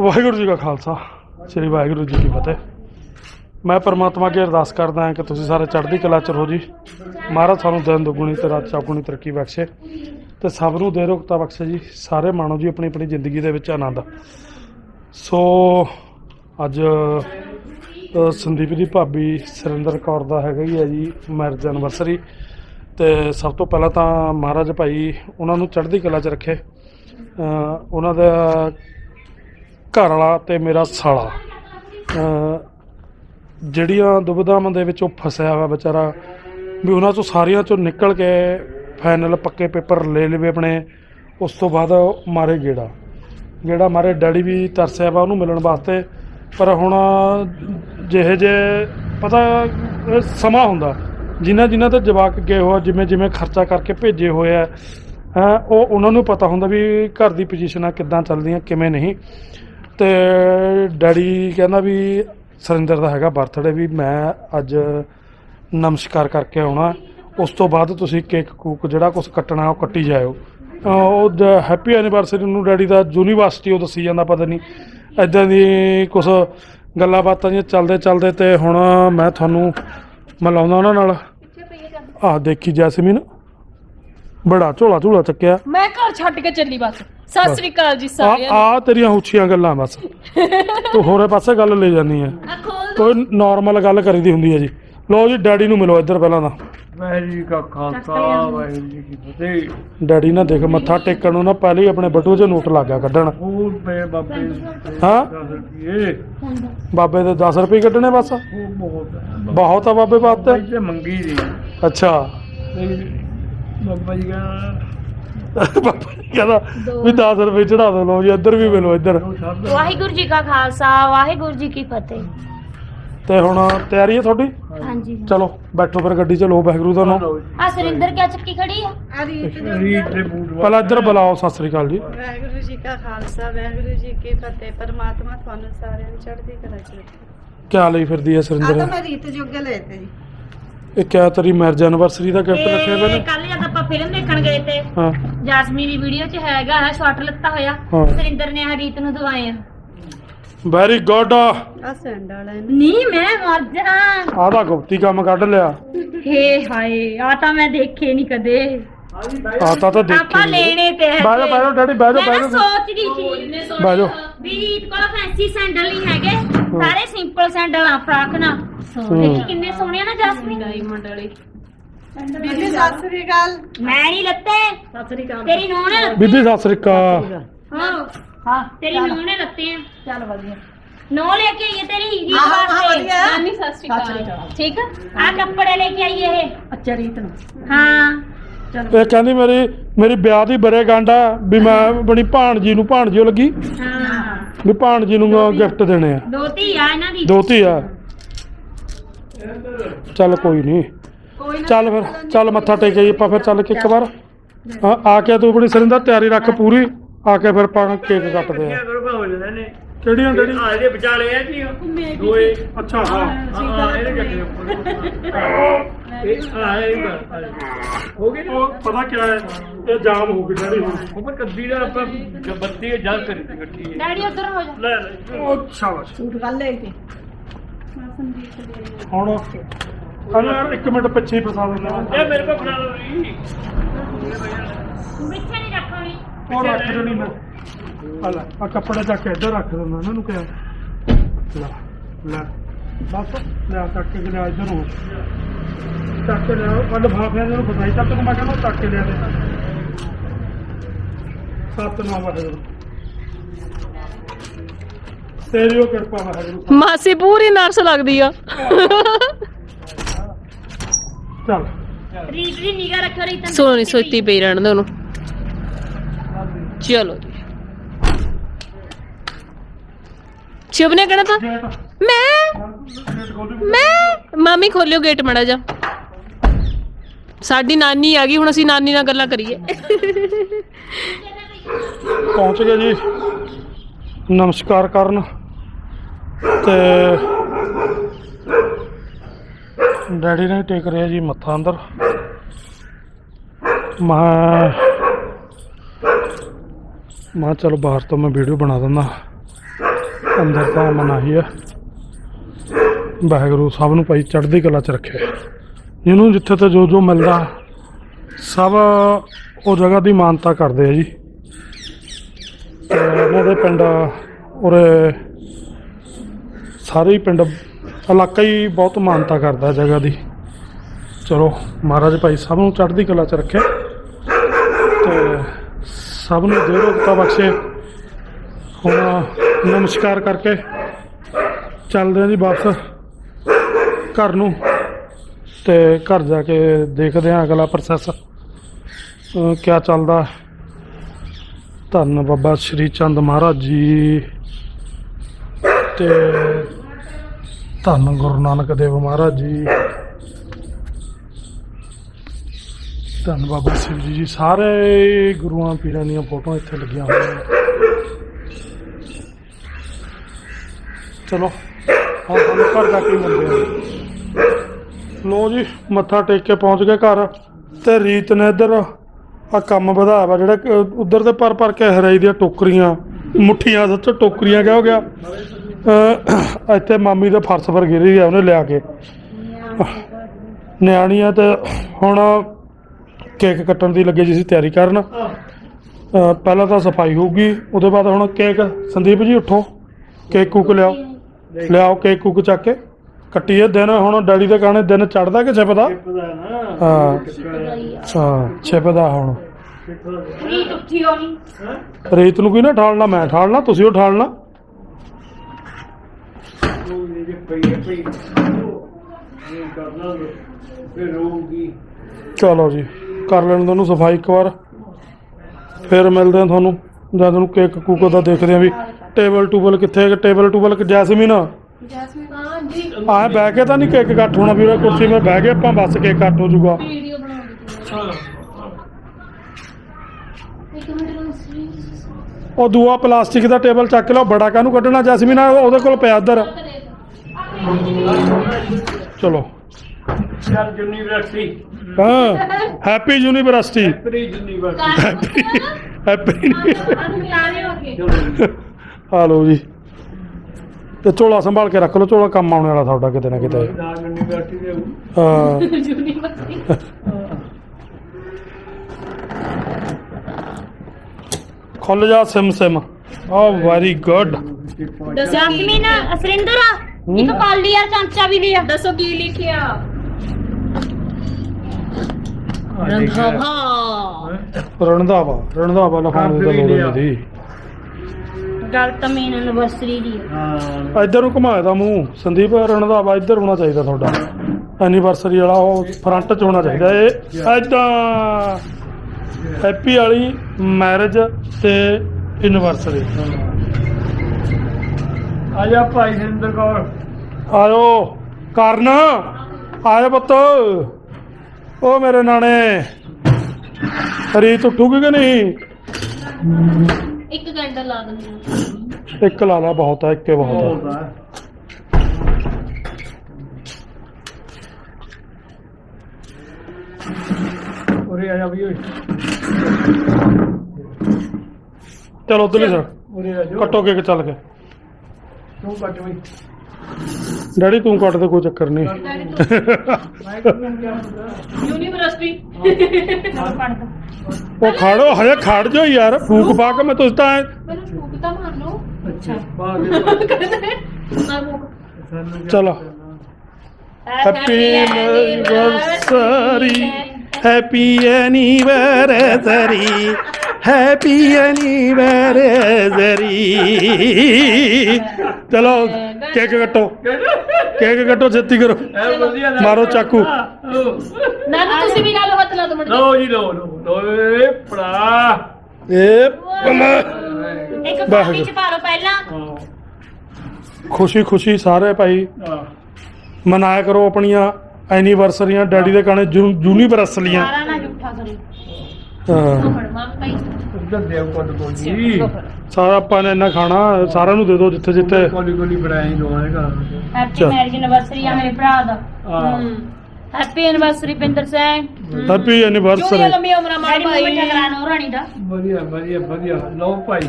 ਵਾਹਿਗੁਰੂ ਜੀ ਕਾ ਖਾਲਸਾ, ਸ੍ਰੀ ਵਾਹਿਗੁਰੂ ਜੀ ਕੀ ਫਤਿਹ। ਮੈਂ ਪਰਮਾਤਮਾ ਅੱਗੇ ਅਰਦਾਸ ਕਰਦਾ ਹਾਂ ਕਿ ਤੁਸੀਂ ਸਾਰੇ ਚੜ੍ਹਦੀ ਕਲਾ ਚ ਰਹੋ ਜੀ। ਮਹਾਰਾਜ ਸਾਨੂੰ ਦਿਨ ਦੁਗਣੀ ਤੇ ਰਾਤ ਚੌਗੁਣੀ ਤਰੱਕੀ ਬਖਸ਼ੇ ਤੇ ਸਭ ਨੂੰ ਦੇ ਰੋਗਤਾ ਬਖਸ਼ੇ ਜੀ। ਸਾਰੇ ਮਾਣੋ ਜੀ ਆਪਣੀ ਆਪਣੀ ਜ਼ਿੰਦਗੀ ਦੇ ਵਿੱਚ ਆਨੰਦ। ਸੋ, ਅੱਜ ਸੰਦੀਪ ਦੀ ਭਾਬੀ ਸੁਰਿੰਦਰ ਕੌਰ ਦਾ ਹੈਗਾ ਹੀ ਹੈ ਜੀ ਮੈਰਿਜ ਐਨਵਰਸਰੀ ਤੇ ਸਭ ਤੋਂ ਪਹਿਲਾਂ ਤਾਂ ਮਹਾਰਾਜ ਭਾਈ, ਉਹਨਾਂ ਨੂੰ ਚੜ੍ਹਦੀ ਕਲਾ 'ਚ ਰੱਖੇ। ਉਹਨਾਂ ਦਾ ਘਰ ਵਾਲਾ ਤੇ ਮੇਰਾ ਸਾਲਾ। ਜਿਹੜੀਆਂ ਦੁਬਿਧਾਵਾਂ ਦੇ ਵਿੱਚ ਉਹ ਫਸਿਆ ਹੋਇਆ ਵਿਚਾਰਾ, ਵੀ ਉਹਨਾਂ ਤੋਂ ਸਾਰਿਆਂ ਚੋਂ ਨਿਕਲ ਕੇ ਫਾਈਨਲ ਪੱਕੇ ਪੇਪਰ ਲੈ ਲਵੇ ਆਪਣੇ, ਉਸ ਤੋਂ ਬਾਅਦ ਮਾਰੇ ਗੇੜਾ। ਜਿਹੜਾ ਮਾਰੇ, ਡੈਡੀ ਵੀ ਤਰਸਿਆ ਵਾ ਉਹਨੂੰ ਮਿਲਣ ਵਾਸਤੇ। ਪਰ ਹੁਣ ਜਿਹੇ ਜੇ ਪਤਾ ਸਮਾਂ ਹੁੰਦਾ। ਜਿਨ੍ਹਾਂ ਜਿਨ੍ਹਾਂ ਤੇ ਜਵਾਕ ਗਏ ਹੋਆ ਜਿਵੇਂ ਜਿਵੇਂ ਖਰਚਾ ਕਰਕੇ ਭੇਜੇ ਹੋਏ ਆ ਉਹ ਉਹਨਾਂ ਨੂੰ ਪਤਾ ਹੁੰਦਾ ਵੀ ਘਰ ਦੀ ਪੋਜੀਸ਼ਨਾਂ ਕਿੱਦਾਂ ਚੱਲਦੀਆਂ, ਕਿਵੇਂ ਨਹੀਂ। ਤੇ ਡੈਡੀ ਕਹਿੰਦਾ ਵੀ ਸਰਿੰਦਰ ਦਾ ਹੈਗਾ ਬਰਥਡੇ ਵੀ ਮੈਂ ਅੱਜ ਨਮਸਕਾਰ ਕਰਕੇ ਆਉਣਾ। ਉਸ ਤੋਂ ਬਾਅਦ ਤੁਸੀਂ ਕੇਕ ਕੂਕ ਜਿਹੜਾ ਕੁਝ ਕੱਟਣਾ ਉਹ ਕੱਟੀ ਜਾਇਓ। ਉਹ ਹੈਪੀ ਐਨੀਵਰਸਰੀ ਨੂੰ ਡੈਡੀ ਦਾ ਯੂਨੀਵਰਸਿਟੀ ਉਹ ਦੱਸੀ ਜਾਂਦਾ ਪਤਾ ਨਹੀਂ। ਐਦਾਂ ਦੀ ਕੁਝ ਗੱਲਾਂ ਬਾਤਾਂ ਜਿਹੀਆਂ ਚੱਲਦੇ ਚੱਲਦੇ ਤੇ ਹੁਣ ਮੈਂ ਤੁਹਾਨੂੰ ਮਿਲਾਉਂਦਾ ਉਹਨਾਂ ਨਾਲ। ਆਹ ਦੇਖੀ ਜੈਸਮੀਨ। ਬੜਾ ਝੋਲਾ ਝੋਲਾ ਚੱਕਿਆ। ਮੈਂ ਘਰ ਛੱਡ ਕੇ ਚੱਲੀ ਬਸ। ਸਤਿ ਸ੍ਰੀ ਅਕਾਲ ਜੀ ਆ ਸਾਰਿਆਂ ਨੂੰ। ਆ ਤੇਰੀਆਂ ਉੱਚੀਆਂ ਗੱਲਾਂ ਬਸ। ਤੂੰ ਹੋਰੇ ਪਾਸੇ ਗੱਲ ਲੈ ਜਾਂਦੀ ਹੈ ਆ ਖੋਲ ਕੋਈ ਨਾਰਮਲ ਗੱਲ ਕਰੀਦੀ ਹੁੰਦੀ ਹੈ ਜੀ। ਲਓ ਜੀ ਡੈਡੀ ਨੂੰ ਮਿਲੋ ਇੱਧਰ ਪਹਿਲਾਂ ਤਾਂ। ਵਾਹਿਗੁਰੂ ਜੀ ਕਾ ਖਾਲਸਾ ਵਾਹਿਗੁਰੂ ਜੀ ਕੀ ਫਤਿਹ। ਡੈਡੀ ਨਾ ਦੇਖ ਮੱਥਾ ਟੇਕਣ ਨੂੰ ਨਾ ਪਹਿਲੇ ਹੀ ਆਪਣੇ ਬਟੂਏ 'ਚ ਨੋਟ ਲੱਗ ਗਿਆ ਕੱਢਣ। ਹੋਰ ਪਏ ਬਾਬੇ ਹਾਂ? ਦਸ ਰੁਪਏ। ਬਾਬੇ ਦੇ 10 ਰੁਪਏ ਕੱਢਣੇ ਬਸ? ਉਹ ਬਹੁਤ ਹੈ। ਬਹੁਤ ਆ ਬਾਬੇ ਜੀ ਤੇ ਮੰਗੀ ਦੀ। ਅੱਛਾ। ਤੇ ਬਾਬਾ ਜੀ ਕਹਿੰਦਾ ਬਾਬਾ ਜੀ ਕਹਿੰਦਾ ਵੀ 10 ਰੁਪਏ ਚੜਾ ਦੋ ਲਓ ਜੀ ਇੱਧਰ ਵੀ ਮਿਲੋ ਇੱਧਰ। ਵਾਹਿਗੁਰੂ ਜੀ ਕਾ ਖਾਲਸਾ ਵਾਹਿਗੁਰੂ ਜੀ ਕੀ ਫਤਿਹ। ਤੇ ਹੁਣ ਤਿਆਰੀ ਹੈ ਤੁਹਾਡੀ? ਹਾਂਜੀ। ਚਲੋ ਬੈਠੋ ਫਿਰ ਗੱਡੀ 'ਚ ਲੋ ਵਾਹਿਗੁਰੂ ਦਾ ਨਾਮ। ਆ ਸੁਰਿੰਦਰ ਕਿਆ ਚੱਕੀ ਖੜੀ ਆ? ਪਹਿਲਾਂ ਇੱਧਰ ਬੁਲਾਓ ਸਤਿ ਸ੍ਰੀ ਅਕਾਲ ਜੀ। ਵਾਹਿਗੁਰੂ ਜੀ ਕਾ ਖਾਲਸਾ ਵਾਹਿਗੁਰੂ ਜੀ ਕੀ ਫਤਿਹ। ਪਰਮਾਤਮਾ ਤੁਹਾਨੂੰ ਸਾਰਿਆਂ ਨੂੰ ਚੜ੍ਹਦੀ ਕਲਾ ਚ ਰੱਖੇ। ਕਿਆ ਲਈ ਫਿਰਦੀ ਹੈ ਆ ਤਾਂ ਸੁਰਿੰਦਰ ਮੈਂ ਰੀਤ ਜੋਗੇ ਲਏ ਤੇ ਜੀ। ਇਹ ਕਿਆ ਤੇਰੀ ਮੈਰਿਜ ਐਨਵਰਸਰੀ ਦਾ ਗਿਫਟ ਰੱਖਿਆ ਮੈਨੇ ਕੱਲ ਜਦ ਫਿਲਮ ਦੇਖਣ ਗਏ ਤੇ ਹਾਂ। ਜਾਸਮੀ ਦੀ ਵੀਡੀਓ 'ਚ ਹੈਗਾ ਹੈ ਸ਼ਾਟ ਲੱਤਾ ਹੋਇਆ। ਹਾਂ। ਸੁਰਿੰਦਰ ਨੇ ਹਰੀਤ ਨੂੰ ਦਵਾਏ ਆ। ਵੈਰੀ ਗੁੱਡ ਆ। ਸੈਂਡ ਵਾਲਾ ਨਹੀਂ ਮੈਂ ਮਰ ਜਾ ਆਹ ਦਾ ਗੁਪਤੀ ਕੰਮ ਕੱਢ ਲਿਆ। ਹੇ ਹਾਏ ਆ ਤਾਂ ਮੈਂ ਦੇਖੇ ਨਹੀਂ ਕਦੇ। ਆਹ ਤਾਂ ਤਾਂ ਦੇਖੀ ਆਪਾਂ ਲੈਣੇ ਤੇ ਹੈ ਬਹਿ ਜਾ ਬਹਿ ਜਾ ਡੈਡੀ ਬਹਿ ਜਾ ਮੈਂ ਬਹਿ ਨਾ ਜਾ। ਸੋਚਦੀ ਸੀ ਬਹਿ ਜਾ। ਵੀ ਰੀਤ ਕੋਲ ਫੈਂਸੀ ਸੈਂਡਲ ਨਹੀਂ ਹੈਗੇ। ਸਾਰੇ ਸਿੰਪਲ ਸੈਂਡਲ ਆ ਫਰਾਕ ਨਾ। ਦੇਖੀ ਕਿੰਨੇ ਸੋਹਣੇ ਆ ਨਾ ਜਾਸਮੀਨ? ਡਾਇਮੰਡ ਵਾਲੇ। ਬੀਬੀ ਸਤਿ ਸ੍ਰੀ ਅਕਾਲ। ਮੈਂ ਨਹੀਂ ਲੱਤੇ। ਸਤਿ ਸ੍ਰੀ ਅਕਾਲ। ਤੇਰੀ ਨੂੰਹ ਨੇ। ਲੱਤੇ ਬੀਬੀ ਸਤਿ ਸ੍ਰੀ ਅਕਾਲ। ਹਾਂ। ਹਾਂ ਤੇਰੀ ਨੂੰਹ ਨੇ ਲੱਤੇ ਆ। ਚੱਲ ਵਧੀਆ। ਨੋ ਲੈ ਕੇ ਆਈਏ ਤੇਰੀ ਰੀਤ ਹਾਂ, ਹਾਂ, ਵਾਸਤੇ ਵਧੀਆ। ਨਾਨੀ ਸਤਿ ਸ੍ਰੀ ਅਕਾਲ। ਠੀਕ ਆ? ਆ ਕੱਪੜੇ ਲੈ ਕੇ ਆਈ ਇਹ। ਅੱਛਾ ਰੀਤ ਨੂੰ। ਹਾਂ। ਇਹ ਕਹਿੰਦੀ ਮੇਰੀ ਮੇਰੀ ਵਿਆਹ ਦੀ ਬਰੇ ਗਾਂਡਾ ਵੀ ਮੈਂ ਆਪਣੀ ਭਾਣਜੀ ਨੂੰ ਭਾਣਜੀਓ ਲੱਗੀ। ਹਾਂ। ਵੀ ਭਾਣਜੀ ਨੂੰ ਗਿਫਟ ਦੇਣੇ ਆ ਇਹਨਾਂ ਦੀ। ਦੋਤੀ ਆ। ਚੱਲ ਕੋਈ ਨਹੀਂ। ਕੋਈ ਚੱਲ ਫਿਰ ਚੱਲ ਮੱਥਾ ਟੇਕ ਆਈਏ ਆਪਾਂ ਫਿਰ ਚੱਲ ਕੇ ਇੱਕ ਵਾਰ। ਹਾਂ, ਆ ਕੇ ਤੂੰ ਆਪਣੀ ਸਰਿੰਦਾ ਤਿਆਰੀ ਰੱਖ ਪੂਰੀ ਆ ਕੇ ਫਿਰ ਆਪਾਂ ਕੇਕ ਕੱਟਦੇ ਆ। ਕਰੋ ਹੋ ਜਾਂਦੇ ਨੇ ਕਿਹੜੀਆਂ? ਡੈਡੀ ਆ ਇਹਦੇ ਵਿਚਾਲੇ ਆ ਜੀ ਦੋਏ। ਅੱਛਾ ਹਾਂ ਹਾਂ। ਇਹਦੇ ਇਹ ਆ ਇਹ ਹੋ ਗਏ ਉਹ ਪਤਾ ਕਿਆ ਹੈ ਇਹ ਜਾਮ ਹੋ ਗਈ ਡੈਡੀ ਹੁਣ ਉੱਪਰ ਕੱਦੀ ਦਾ ਆਪਾਂ ਬੱਤੀ ਜਲ ਕਰੀ ਤੀ ਇਕੱਠੀ ਹੈ। ਡੈਡੀ ਉਧਰ ਹੋ ਜਾ। ਲੈ ਲੈ। ਉਹ ਸ਼ਾਬਾਸ਼ ਸੂਟ ਕੱਲ ਲੈ ਕੇ। ਹੁਣ? ਅਰੇ ਯਾਰ ਇੱਕ ਮਿੰਟ ਪਿੱਛੇ ਹੀ ਫਸਾ ਦਿੰਦਾ ਇਹ ਮੇਰੇ ਕੋਲ ਬਣਾ ਲਓ ਜੀ। ਪਿੱਛੇ ਨਹੀਂ ਰੱਖਣੀ। ਉਹ ਰੱਖ ਦੇਣੀ ਮੈਂ। ਆ ਲੈ ਆ ਕੱਪੜਾ ਚੱਕ ਕੇ ਇੱਧਰ ਰੱਖ ਦਿੰਦਾ ਇਹਨਾਂ ਨੂੰ ਕਿਹਾ। ਲੈ ਲੈ। ਬਸ ਲੈ ਚੱਕ ਕੇ ਲਿਆ ਇੱਧਰ ਨੂੰ। ਚੱਕ ਕੇ ਲਿਆ ਵੱਡ ਫਾਫਿਆਂ ਨੂੰ ਫਸਾਈ। ਤੱਕ ਮੈਂ ਕਹਿੰਦਾ ਚੱਕ ਕੇ ਲਿਆ ਦੇ। ਸੱਤ ਨੌ ਵਾਹਿਗੁਰੂ। ਤੇਰੀ ਉਹ ਕਿਰਪਾ ਵਾਹਿਗੁਰੂ। ਮਾਸੀ ਪੂਰੀ ਨਰਸ ਲੱਗਦੀ ਆ। ਚੱਲ। ਦੀ ਰੱਖਿਓ ਸੋਤੀ ਪਈ ਰਹਿਣ ਦੇ ਉਹਨੂੰ। ਚਲੋ ਜੀ। ਸ਼ਿਵ ਨੇ ਕਹਿਣਾ ਤਾਂ? ਗੇਟ। ਮੈਂ? ਗੇਟ ਖੋਲੀ ਮੈਂ? ਮਾਮੀ ਖੋਲਿਓ ਗੇਟ ਮੜਾ ਜਾ ਸਾਡੀ ਨਾਨੀ ਆ ਗਈ ਹੁਣ ਅਸੀਂ ਨਾਨੀ ਨਾਲ ਗੱਲਾਂ ਕਰੀਏ। ਪਹੁੰਚ ਗਏ ਜੀ। ਨਮਸਕਾਰ ਕਰਨ। ਤੇ ਡੈਡੀ ਨੇ ਟੇਕ ਰਿਹਾ ਜੀ ਮੱਥਾ ਅੰਦਰ। ਮੈਂ ਮੈਂ ਚਲੋ ਬਾਹਰ ਤੋਂ ਮੈਂ ਵੀਡੀਓ ਬਣਾ ਦਿੰਦਾ। ਅੰਦਰ ਤਾਂ ਮਨਾਹੀ ਹੈ ਵਾਹਿਗੁਰੂ ਸਭ ਨੂੰ ਭਾਈ ਚੜ੍ਹਦੀ ਕਲਾ ਚ ਰੱਖੇ। ਜਿਹਨੂੰ ਜਿੱਥੇ ਤੇ ਜੋ ਜੋ ਮਿਲਦਾ, ਸਭ ਉਹ ਜਗ੍ਹਾ ਦੀ ਮਾਨਤਾ ਕਰਦੇ ਆ ਜੀ। ਤੇ ਇਹਨਾਂ ਦੇ ਪਿੰਡ ਉਰੇ ਸਾਰੇ ਹੀ ਪਿੰਡ ਇਲਾਕਾ ਹੀ ਬਹੁਤ ਮਾਨਤਾ ਕਰਦਾ ਜਗ੍ਹਾ ਦੀ। ਚਲੋ, ਮਹਾਰਾਜ ਭਾਈ ਸਭ ਨੂੰ ਚੜ੍ਹਦੀ ਕਲਾ ਚ ਰੱਖੇ। ਤੇ ਸਭ ਨੂੰ ਦੇ ਰੋਗਤਾ ਬਖਸ਼ੇ। ਹੁਣ ਨਮਸਕਾਰ ਕਰਕੇ ਚੱਲਦੇ ਹਾਂ ਜੀ ਵਾਪਸ ਘਰ ਨੂੰ। ਤੇ ਘਰ ਜਾ ਕੇ ਦੇਖਦੇ ਹਾਂ ਅਗਲਾ ਪ੍ਰੋਸੈਸ ਕਿਆ ਚੱਲਦਾ? ਧੰਨ ਬਾਬਾ ਸ਼੍ਰੀ ਚੰਦ ਮਹਾਰਾਜ ਜੀ। ਤੇ ਧੰਨ ਗੁਰੂ ਨਾਨਕ ਦੇਵ ਮਹਾਰਾਜ ਜੀ। ਧੰਨ ਬਾਬਾ ਸ਼ਿਵ ਜੀ ਜੀ, ਸਾਰੇ ਗੁਰੂਆਂ ਪੀਰਾਂ ਦੀਆਂ ਫੋਟੋਆਂ ਇੱਥੇ ਲੱਗੀਆਂ ਹੋਈਆਂ ਚਲੋ ਹੁਣ ਤੁਹਾਨੂੰ ਘਰ ਜਾ ਕੇ ਮਿਲਦੇ ਹਾਂ ਲੋ ਜੀ, ਮੱਥਾ ਟੇਕ ਕੇ ਪਹੁੰਚ ਗਏ ਘਰ। ਤੇ ਰੀਤ ਨੇ ਇੱਧਰ ਆ ਕੰਮ ਵਧਾਇਆ ਵਾ, ਜਿਹੜਾ ਕਿ ਉਧਰ ਤੇ ਭਰ ਭਰ ਕੇ ਹਰਾਈ ਦੀਆਂ ਟੋਕਰੀਆਂ, ਮੁੱਠੀਆਂ ਸੱਚ ਟੋਕਰੀਆਂ ਕਿਹਾ ਹੋ ਗਿਆ ਇੱਥੇ ਮਾਮੀ ਦੇ ਫਰਸ਼ ਪਰ ਗਿਰੀ ਗਿਆ ਉਹਨੇ ਲਿਆ ਕੇ। ਨਿਆਣੀਆਂ ਤੇ ਹੁਣ ਕੇਕ ਕੱਟਣ ਦੀ ਲੱਗੇ ਜੀ ਸੀ ਤਿਆਰੀ ਕਰਨ। ਪਹਿਲਾਂ ਤਾਂ ਸਫ਼ਾਈ ਹੋਊਗੀ ਉਹਦੇ ਬਾਅਦ ਹੁਣ ਕੇਕ। ਸੰਦੀਪ ਜੀ ਉੱਠੋ। ਕੇਕ ਕੁਕ ਲਿਆਓ। ਲਿਆਓ ਕੇਕ ਕੁਕ ਚੱਕ ਕੇ। ਕੱਟੀਏ ਦਿਨ ਹੁਣ ਡੈਡੀ ਦੇ ਗਾਣੇ ਦਿਨ ਚੜਦਾ ਕਿ ਛਿਪਦਾ? ਹਾਂ। ਹਾਂ ਛਿਪਦਾ ਹੁਣ। ਰੀਤ ਉੱਠੀ ਹੋਣੀ। ਰੀਤ ਨੂੰ ਕੀ ਨਾ ਠਾਲਣਾ ਮੈਂ ਠਾਲਣਾ ਤੁਸੀਂ ਉਹ ਠਾਲਣਾ ਉਹ ਜਿਹੜੇ ਪਈ ਹੈ ਪਈ ਇਹ ਕਰਨਾ ਫਿਰ ਰੋਊਗੀ ਚਲੋ ਜੀ ਕਰ ਲੈਣ ਦੋ ਨੂੰ ਸਫ਼ਾਈ ਇੱਕ ਵਾਰ। ਫਿਰ ਮਿਲਦੇ ਆ ਤੁਹਾਨੂੰ ਜਦ ਤੁਹਾਨੂੰ ਕੇਕ ਕੂਕ ਦਾ ਦੇਖਦੇ ਆ ਵੀ ਟੇਬਲ ਟੂਬਲ ਕਿੱਥੇ ਹੈ ਟੇਬਲ ਟੂਬਲ ਕਿ ਜੈਸਮੀਨ। ਜੈਸਮੀਨ ਹਾਂ ਜੀ। ਬਹਿ ਕੇ ਤਾਂ ਨਹੀਂ ਕੇਕ ਕੱਟ ਹੋਣਾ ਵੀਰੇ ਕੁਰਸੀ 'ਤੇ ਬਹਿ ਕੇ ਆਪਾਂ ਬਸ ਕੇਕ ਕੱਟ ਹੋ ਜਾਊਗਾ। ਵੀਡੀਓ ਬਣਾਉਂਦੀ ਇੱਕ ਮਿੰਟ ਨੂੰ ਉਹ ਦੂਆ ਪਲਾਸਟਿਕ ਦਾ ਟੇਬਲ ਚੱਕ ਲਓ ਬੜਾ ਕਾਹਨੂੰ ਕੱਢਣਾ ਜੈਸਮੀਨ ਉਹਦੇ ਕੋਲ ਪਿਆ ਇੱਧਰ। ਚਲੋ। ਯਾਰ ਯੂਨੀਵਰਸਿਟੀ ਹਾਂ happy university pre university happy ਲਾਰੇ ਆ ਲਓ ਜੀ। ਤੇ ਝੋਲਾ ਸੰਭਾਲ ਕੇ ਰੱਖ ਲਓ ਝੋਲਾ ਕੰਮ ਆਉਣ ਵਾਲਾ ਤੁਹਾਡਾ ਕਿਤੇ ਨਾ ਕਿਤੇ। ਯੂਨੀਵਰਸਿਟੀ ਦੇ ਹਾਂ। ਖੁੱਲ ਜਾ ਸਿਮ ਸਿਮ। ਆ ਵੈਰੀ ਗੁੱਡ ਜਸਮੀਨ, ਅਸਰਿੰਦਰ ਇੱਕ ਕਾਲੀ ਯਾਰ ਚਮਚਾ ਵੀ ਲਿਆ। ਦੱਸੋ ਕੀ ਲਿਖਿਆ? ਰੰਧਾਵਾ। ਰਣਦਾਵਾ ਰਣਦਾਵਾ ਲਿਖਾਉਣ ਦੀ ਤਾਂ ਲੋੜ ਨਹੀਂ ਦੀ ਗੱਲ ਤਾਂ ਮੇਨ ਐਨਵਰਸਰੀ ਦੀ ਹੈ ਹਾਂ। ਇੱਧਰ ਨੂੰ ਘੁਮਾਇਆ ਦਾ ਮੂੰਹ। ਸੰਦੀਪ ਰਣਦਾਵਾ ਇੱਧਰ ਹੋਣਾ ਚਾਹੀਦਾ ਤੁਹਾਡਾ। ਐਨੀਵਰਸਰੀ ਵਾਲਾ ਉਹ ਫਰੰਟ 'ਚ ਹੋਣਾ ਚਾਹੀਦਾ। ਇਹ ਐਦਾਂ ਹੈਪੀ ਵਾਲੀ ਮੈਰਿਜ ਤੇ ਐਨੀਵਰਸਰੀ ਆ ਜਾ ਭਾਈ ਸਿੰਦਰ ਕੌਰ। ਆਇਓ ਕਰਨ। ਆਇਓ ਪੁੱਤ। ਉਹ ਮੇਰੇ ਨਾਨੇ ਰੀਤ ਉੱਠੂਗੀ ਕਿ ਨਹੀਂ? ਇੱਕ ਘੰਟਾ ਲਾ ਦਿੰਦੀ ਇੱਕ ਲਾ ਲਾ ਬਹੁਤ ਆ ਇੱਕੇ ਬਹੁਤ ਆ। ਉਰੇ ਆ ਜਾ ਵੀ ਓਏ। ਚਲੋ ਉਧਰਲੀ ਉਰੇ ਆ ਜਾ। ਕੱਟੋ ਕੇ ਚੱਲ ਕੇ। ਤੂੰ ਕੱਟ ਬਈ। ਡੈਡੀ ਤੂੰ ਕੱਟ ਦੇ ਕੋਈ ਚੱਕਰ ਨਹੀਂ। ਯੂਨੀਵਰਸਿਟੀ ਉਹ ਖੜੋ ਹਜੇ ਖੜ ਜਾਓ ਯਾਰ ਫੂਕ ਪਾ ਕੇ ਮੈਂ ਤੁਸੀਂ ਤਾਂ ਐਂ- ਮੈਨੂੰ ਫੂਕ ਤਾਂ ਮਾਰ ਲਓ। ਅੱਛਾ। ਨਾ ਫੂਕ ਚਲੋ? Happy anniversary happy anniversary happy anniversary ਚਲੋ ਕੇਕ ਕੱਟੋ। ਕੇਕ ਕੱਟੋ ਛੇਤੀ ਕਰੋ। ਮਾਰੋ ਚਾਕੂ। ਨਾ ਨਾ ਤੁਸੀਂ ਵੀ ਨਾਲ ਹੱਥ ਲਾ ਦੋ ਮੜ ਲਓ ਜੀ ਲਓ ਲਓ ਏ ਪੜਾ ਇਹ ਕਮਾ ਇੱਕ। ਕਾਪੀ ਚ ਪਾ ਲਓ ਪਹਿਲਾਂ। ਹਾਂ। ਖੁਸ਼ੀ ਖੁਸ਼ੀ ਸਾਰੇ ਭਾਈ। ਹਾਂ। ਮਨਾਇਆ ਕਰੋ ਆਪਣੀਆਂ ਐਨੀਵਰਸਰੀਆਂ ਡੈਡੀ ਦੇ ਗਾਣੇ ਯੂਨੀਵਰਸਲੀਆਂ ਸਾਰਾ ਨਾ ਝੂਠਾ ਕਰੀ ਹਾਂ ਉੱਧਰ ਦੇਵ ਕੋਲ ਸਾਰਾ ਆਪਾਂ ਨੇ ਇੰਨਾ ਖਾਣਾ ਸਾਰਿਆਂ ਨੂੰ ਦੇ ਦਿਓ ਜਿੱਥੇ ਜਿੱਥੇ। ਕੋਲੀ ਕੋਲੀ ਬਣਾਈ ਦੋਵਾਂ ਦੇ ਘਰ ਹੈਪੀ ਚੱਲ। ਮੈਰਿਜ ਐਨਵਰਸਰੀ ਆ ਮੇਰੇ ਭਰਾ ਦਾ। ਹਾਂ। Happy anniversary Pinder Singh happy ਜੂਨੀਆ anniversary ਲੰਮੀ ਉਮਰਾਂ ਮਾਰ ਡੈਡੀ ਨੂੰ ਭਾਈ ਮਿੱਠਾ ਕਰਾਣਾ ਰਾਣੀ ਦਾ। ਵਧੀਆ ਵਧੀਆ ਵਧੀਆ। ਲਓ ਭਾਈ।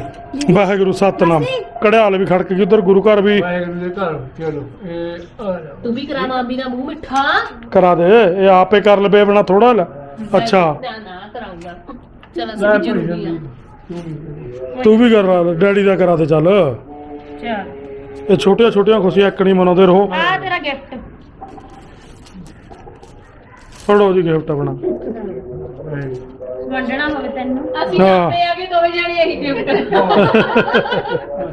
ਵਾਹਿਗੁਰੂ ਸਤਨਾਮ। ਕੜਿਆਲ ਵੀ ਖੜਕ ਗਈ ਉਧਰ ਗੁਰੂ ਘਰ ਵੀ। ਵਾਹਿਗੁਰੂ ਦੇ ਘਰ ਚਲੋ ਇਹ ਆ ਜਾਓ। ਤੂੰ ਵੀ ਕਰਾਣਾ ਅੰਬੀ ਦਾ ਮੂੰਹ ਮਿੱਠਾ। ਕਰਾ ਦੇ ਇਹ ਆਪੇ ਕਰ ਲਵੇ ਬਣਾ ਥੋੜਾ ਲੈ ਅੱਛਾ। ਨਾ ਨਾ ਕਰਾਉਂਗਾ। ਚਲ ਲੈ ਅਸੀਂ ਭਾਈ ਵੀ ਜ਼ਰੂਰੀ। ਆ ਜੰਮੀ। ਤੂੰ ਵੀ ਤੂੰ ਕਰ ਡੈਡੀ ਦਾ ਕਰਾ ਦੇ ਚੱਲ। ਚਲ ਇਹ ਛੋਟੀਆਂ ਛੋਟੀਆਂ ਖੁਸ਼ੀਆਂ ਇੱਕਣੀ ਮਨਾਉਂਦੇ ਰਹੋ ਆ ਤੇਰਾ ਗਿਫਟ ਫੜੋ ਜੀ ਗਿਫਟ ਆਪਣਾ। ਵੰਡਣਾ ਹੋਵੇ ਤੈਨੂੰ। ਅਸੀਂ ਹਾਂ। ਜਾਂਦੇ ਆ ਕਿ ਦੋਵੇਂ ਜਾਣੇ ਇਹੀ ਗਿਫਟ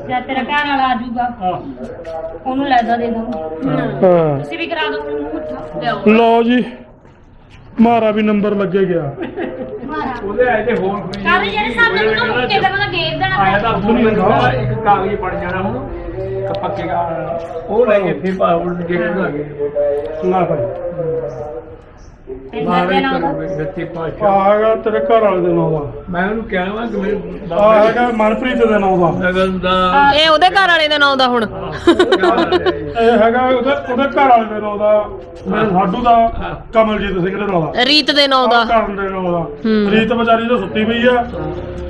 ਜਾਂ ਤੇਰਾ ਘਰ ਵਾਲਾ ਆ ਜਾਊਗਾ। ਉਹਨੂੰ ਲੈਦਾ ਦੇ ਦੋ। ਹਾਂ। ਤੁਸੀਂ ਵੀ ਕਰਾ ਦਿਓ ਮੈਨੂੰ ਮੂੰਹ ਮਿੱਠਾ ਲਿਆਓ। ਲਓ ਜੀ ਮਾਰਾ ਵੀ ਨੰਬਰ ਲੱਗੇ ਗਿਆ। ਉਹਦੇ ਆਏ ਤੇ ਹੋਰ ਕੋਈ ਕਾਹਦੇ ਜਿਹੜੇ ਸਾਹਮਣੇ ਨੂੰ ਮੁੱਕੇ ਦਾ ਮਤਲਬ ਗੇਰ ਦੇਣਾ ਆਇਆ ਪੈਣਾ ਤਾਂ ਫੋਨ ਲਗਾ ਇੱਕ ਕਾਗਜ਼ ਬਣ ਜਾਣਾ ਹੁਣ। ਪੱਕੇ ਕਾਗਜ਼ ਉਹ ਲੈ ਕੇ ਫਿਰ ਪਾ ਉਹ ਜੇ ਬਣਾ ਕੇ। ਨਾ ਭਾਈ। ਪਿੰਦਰ ਦੇ ਨਾਮ ਦਾ ਕਰੂਗੇ ਗੱਤੇ ਪਾਸ਼ਾ ਆਗਾ ਤੇਰੇ ਘਰ ਵਾਲੇ ਦੇ ਨਾਂ ਦਾ। ਮੈਂ ਉਹਨੂੰ ਕਿਹਾ ਵਾ ਕਿ ਮੇਰੇ ਆ ਹੈਗਾ ਮਨਪ੍ਰੀਤ ਦੇ ਨਾਂ ਦਾ। ਲਗਨ ਦਾ। ਇਹ ਉਹਦੇ ਘਰ ਵਾਲੇ ਦਾ ਨਾਮ ਦਾ ਹੁਣ। ਇਹ ਹੈਗਾ ਉਹਦੇ ਉਹਦੇ ਘਰ ਵਾਲੇ ਦੇ ਨਾਂ ਦਾ ਮੇਰੇ ਸਾਡੂ ਦਾ ਕਮਲਜੀਤ ਸਿੰਘ ਦੇ ਨਾਂ ਦਾ। ਰੀਤ ਦੇ ਨਾਮ ਦਾ। ਕਰਨ ਦੇ ਨਾਂ ਦਾ। ਹੂੰ। ਰੀਤ ਵਿਚਾਰੀ ਤਾਂ ਸੁੱਤੀ ਪਈ ਆ।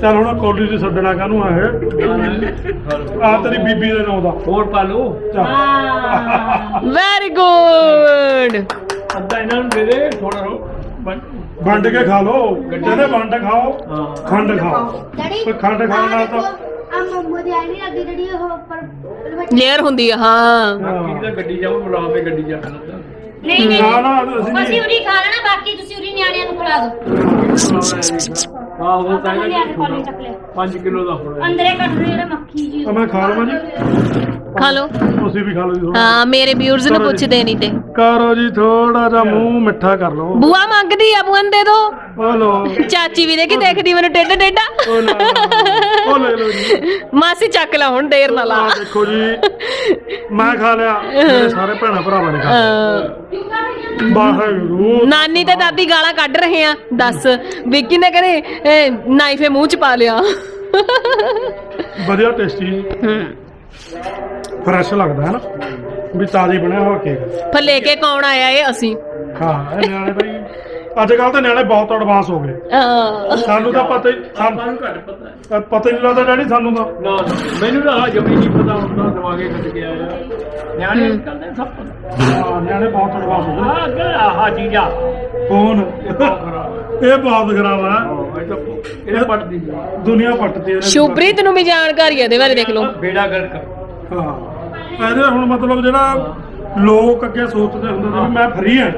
ਚੱਲ ਹੁਣ ਕੋਲੀ ਦੀ ਛੱਡਣਾ ਕਾਹਨੂੰ ਆ ਇਹ? ਆ ਤੇਰੀ ਬੀਬੀ ਦੇ ਨਾਂ ਦਾ। ਹੋਰ ਪਾ ਲਓ ਚੱਲ। ਹਾਂ। ਵੈਰੀ ਗੁੱਡ ਅੱਧਾ ਇਹਨਾਂ ਨੂੰ ਦੇ ਦੇ ਥੋੜਾ ਵੰਡ ਕੇ ਖਾ ਲਓ। ਕਹਿੰਦੇ ਵੰਡ ਖਾਓ ਹਾਂ। ਖੰਡ ਖਾਓ। ਡੈਡੀ ਕੋਈ ਖੰਡ ਖਾਣ ਨਾਲ ਤਾਂ ਆ ਮੰਮੋ ਦੀ ਆਈ ਨਹੀਂ ਲੱਗਦੀ ਜਿਹੜੀ ਉਹ ਉੱਪਰ ਲੇਅਰ ਹੁੰਦੀ ਆ ਹਾਂ। ਬਾਕੀ ਤਾਂ ਗੱਡੀ ਜਾਊ ਬੁਲਾ ਕੇ ਗੱਡੀ ਜਾ ਨਹੀਂ ਨਹੀਂ। ਨਾ ਨਾ ਅਸੀਂ ਅਸੀਂ ਨਹੀਂ। ਉਰੀ ਖਾ ਲੈਣਾ ਬਾਕੀ ਤੁਸੀਂ ਉਰੀ ਨਿਆਣਿਆਂ ਨੂੰ ਖਿਲਾ ਦਿਓ। ਹਾਂ ਉਹ ਤਾਂ ਆਪਾਂ ਲਿਆ ਕੇ ਕੋਲੀ ਚੱਕ ਲਿਆ 5 ਕਿਲੋ ਦਾ ਹੋਣਾ ਅੰਦਰੇ ਕੱਢ ਰਹੇ ਜਿਹੜਾ ਮੱਖੀ ਜੀ। ਆ ਮੈਂ ਖਾ ਲਵਾਂ ਜੀ। ਖਾ ਲਓ। ਤੁਸੀਂ ਵੀ ਖਾ ਲਓ ਜੀ ਥੋੜਾ ਹਾਂ ਮੇਰੇ ਵਿਊਅਰਸ ਨੂੰ ਪੁੱਛਦੇ ਨਹੀਂ ਤੇ। ਕਰੋ ਜੀ ਥੋੜਾ ਜਿਹਾ ਮੂੰਹ ਮਿੱਠਾ ਕਰ ਲਓ। ਬੂਆ ਮੰਗਦੀ ਆ ਬੂਨ ਦੇ ਦੋ। ਉਹ ਲੋ ਚਾਚੀ ਵੀ ਦੇਖੀ ਦੇਖਦੀ ਮੈਨੂੰ ਟੇਡਾ ਟੇਡਾ ਉਹ ਲੈ ਲਓ। ਉਹ ਲੈ ਲਓ। ਜੀ। ਮਾਸੀ ਚੱਕ ਲਾ ਹੁਣ ਦੇਰ ਨਾ ਲਾ। ਆ ਦੇਖੋ ਜੀ। ਮੈਂ ਖਾ ਲਿਆ। ਮੇਰੇ ਸਾਰੇ ਭੈਣਾਂ ਭਰਾਵਾਂ ਨੇ ਖਾ ਲਿਆ। ਹਾਂ। ਵਾਹਿਗੁਰੂ। ਨਾਨੀ ਤੇ ਦਾਦੀ ਗਾਲਾਂ ਕੱਢ ਰਹੇ ਆ ਦੱਸ। ਵਿੱਕੀ ਨੇ ਕਹਿੰਦੇ ਨਾਈਫੇ ਮੂੰਹ ਚ ਪਾ ਲਿਆ। ਵਧੀਆ ਟੇਸਟੀ ਫਰੈਸ਼ ਲੱਗਦਾ ਹੈ ਨਾ। ਵੀ ਤਾਜ਼ੀ ਬਣਿਆ ਹੋਇਆ ਕੇਕ ਫਿਰ ਲੈ ਕੇ ਕੌਣ ਆਇਆ ਇਹ ਅਸੀਂ? ਹਾਂ ਇਹ ਨਿਆਣੇ ਬਈ। ਅੱਜ ਕੱਲ ਤਾਂ ਨਿਆਣੇ ਬਹੁਤ ਐਡਵਾਂਸ ਹੋ ਗਏ। ਹਾਂ। ਸਾਨੂੰ ਤਾਂ ਪਤਾ ਹੀ ਸਾਨੂੰ ਨੂੰ ਘੱਟ ਪਤਾ ਹੈ। ਪਤਾ ਹੀ ਨਹੀਂ ਲੱਗਦਾ ਡੈਡੀ ਸਾਨੂੰ ਤਾਂ। ਨਾ ਮੈਨੂੰ ਤਾਂ ਆ ਜਮੀ ਨਹੀਂ ਪਤਾ ਹੁੰਦਾ ਦਿਮਾਗੇ ਕੱਟ ਗਿਆ ਆ ਨਿਆਣੇ ਕਰਦੇ ਸਭ ਪਤਾ। ਹਾਂ, ਨਿਆਣੇ ਬਹੁਤ ਐਡਵਾਂਸ ਹੋ ਗਏ। ਆਹ ਕਰ ਆਹ ਚੀਜ਼ਾਂ ਫੋਨ। ਇਹ ਬਹੁਤ ਖਰਾਬ ਹੈ। ਇਹ ਬਹੁਤ ਖਰਾਬ ਆ। ਹਾਂ, ਇਹ ਇਹ ਪੜਦੀ ਦੁਨੀਆ ਪੱਟਦੀ ਇਹਨੇ ਸ਼ੁਭਰੀਤ ਨੂੰ ਵੀ ਜਾਣਕਾਰੀ ਹੈ ਇਹਦੇ ਬਾਰੇ ਦੇਖ ਲਓ। ਬੇੜਾ ਗਰਕ ਹਾਂ। ਇਹਦੇ ਹੁਣ ਮਤਲਬ ਜਿਹੜਾ ਲੋਕ ਅੱਗੇ ਸੋਚਦੇ ਹੁੰਦੇ ਸੀ ਵੀ ਮੈਂ ਫ੍ਰੀ ਹਾਂ।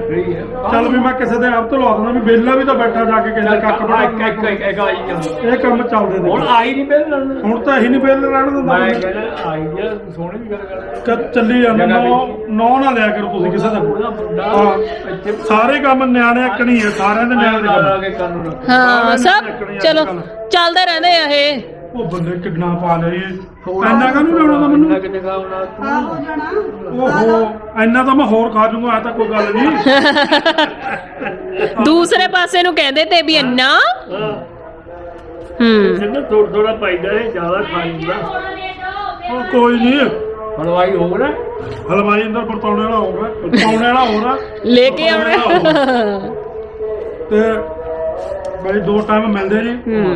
ਚੱਲ ਵੀ ਮੈਂ ਕਿਸੇ ਦੇ ਆਪ ਤੋਂ ਲਵਾ ਦਿੰਦਾ ਵੀ ਬੇਲਾ ਵੀ ਤਾਂ ਬੈਠਾ ਜਾ ਕੇ ਕਿਸੇ ਦੇ ਕੱਖ ਕੱਕ ਇੱਕ ਇੱਕ ਬਣਾ ਇੱਕ ਇੱਕ ਆਈ ਜਾਂਦਾ ਇਹ ਕੰਮ ਚੱਲਦੇ ਹੁਣ ਆਈ ਨਹੀਂ ਮਿਲ ਹੁਣ ਤਾਂ ਇਹੀ ਨਹੀਂ ਬੇਲ ਰਹਿਣ ਦਿੰਦਾ। ਮੈਂ। ਕਹਿੰਦਾ ਆਈ ਆ ਸੋਹਣੀ ਵੀ ਗੱਲ ਕਰ ਕ- ਚੱਲੀ ਜਾਂਦਾ। ਨੌ ਨੌ ਨਾ ਲਿਆ ਕਰੋ ਤੁਸੀਂ ਕਿਸੇ ਦਾ। ਸਾਰੇ ਕੰਮ ਨਿਆਣੇ ਅੱਕਣੀ ਹੈ ਸਾਰਿਆਂ ਦੇ ਨਿਆਣੇ ਦੇ ਲਾ ਕੰਮ ਹਾਂ ਸਭ ਚਲੋ ਚੱਲਦੇ ਰਹਿੰਦੇ ਆ ਇਹ। ਉਹ ਬੰਦੇ ਕਿੰਨਾ ਪਾ ਲਏ ਇੰਨਾ ਕਾਹਨੂੰ ਲਿਆਉਣਾ ਦਾ ਮੈਨੂੰ? ਕਿਤੇ ਖਾਉਣਾ ਆ ਹੋ ਜਾਣਾ। ਓਹੋ ਇੰਨਾ ਤਾਂ ਮੈਂ ਹੋਰ ਖਾ ਜੂਗਾ ਆ ਤਾਂ ਕੋਈ ਗੱਲ ਨਹੀਂ। ਦੂਸਰੇ ਪਾਸੇ ਨੂੰ ਕਹਿੰਦੇ ਤੇ ਵੀ ਇੰਨਾ? ਹੂੰ। ਜਿੰਨਾ ਥੋੜਾ ਥੋੜਾ ਪਾਈਦਾ ਹੈ ਜ਼ਿਆਦਾ ਖਾ ਜਾਂਦਾ ਉਹ ਕੋਈ ਨਹੀਂ। ਹਲਵਾਈ ਹੋ ਨਾ? ਹਲਵਾਈ ਅੰਦਰ ਪਰਤੌਣੇ ਵਾਲਾ ਹੋਊਗਾ ਪਰਤੌਣੇ ਵਾਲਾ ਹੋਣਾ ਲੈ ਕੇ ਆਉਣਾ। ਤੇ ਬਈ ਦੋ ਟਾਈਮ ਮਿਲਦੇ ਜੀ। ਹੂੰ।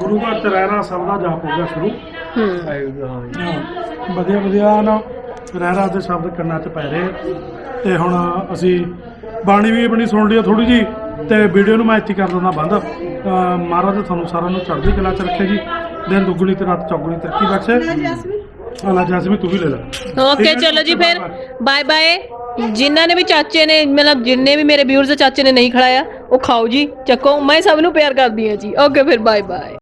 ਗੁਰੂ ਘਰ ਚ ਰਹਿਣਾ ਸਭ ਦਾ ਜਾਪ ਹੋ ਗਿਆ ਸ਼ੁਰੂ। ਹੂੰ। ਵਧੀਆ ਵਧੀਆ ਨਾ ਰਹਿਰਾ ਦੇ ਸ਼ਬਦ ਕੰਨਾਂ 'ਚ ਪੈ ਰਹੇ ਤੇ ਹੁਣ ਅਸੀਂ ਬਾਣੀ ਵੀ ਆਪਣੀ ਸੁਣ ਲਈ ਥੋੜੀ ਜੀ ਤੇ ਵੀਡੀਓ ਨੂੰ ਮੈਂ ਇੱਥੇ ਕਰ ਦਿੰਦਾ ਬੰਦ। ਅਹ ਮਹਾਰਾਜ ਤੁਹਾਨੂੰ ਸਾਰਿਆਂ ਨੂੰ ਚੜ੍ਹਦੀ ਕਲਾ 'ਚ ਰੱਖੇ ਜੀ। ਦਿਨ ਦੁੱਗਣੀ ਤੇ ਰਾਤ ਚੌਗੁਣੀ ਤਰੱਕੀ ਬਖਸ਼ੇ। ਅੱਲਾ ਜੈਸਮੀ। ਤੂੰ ਵੀ ਲੈ ਲੈ। ਓਕੇ ਹੈ? ਚਲੋ ਜੀ ਫਿਰ। ਬਾਏ ਬਾਏ ਜਿਨ੍ਹਾਂ ਨੇ ਵੀ ਚਾਚੇ ਨੇ ਮਤਲਬ ਜਿੰਨੇ ਵੀ ਮੇਰੇ ਵਿਊਅਰਸ ਚਾਚੇ ਨੇ ਨਹੀਂ ਖੜਾਇਆ ਉਹ ਖਾਓ ਜੀ ਚੱਕੋ। ਮੈਂ ਸਭ ਨੂੰ ਪਿਆਰ ਕਰਦੀ ਹਾਂ ਜੀ। ਓਕੇ ਫਿਰ ਬਾਏ ਬਾਏ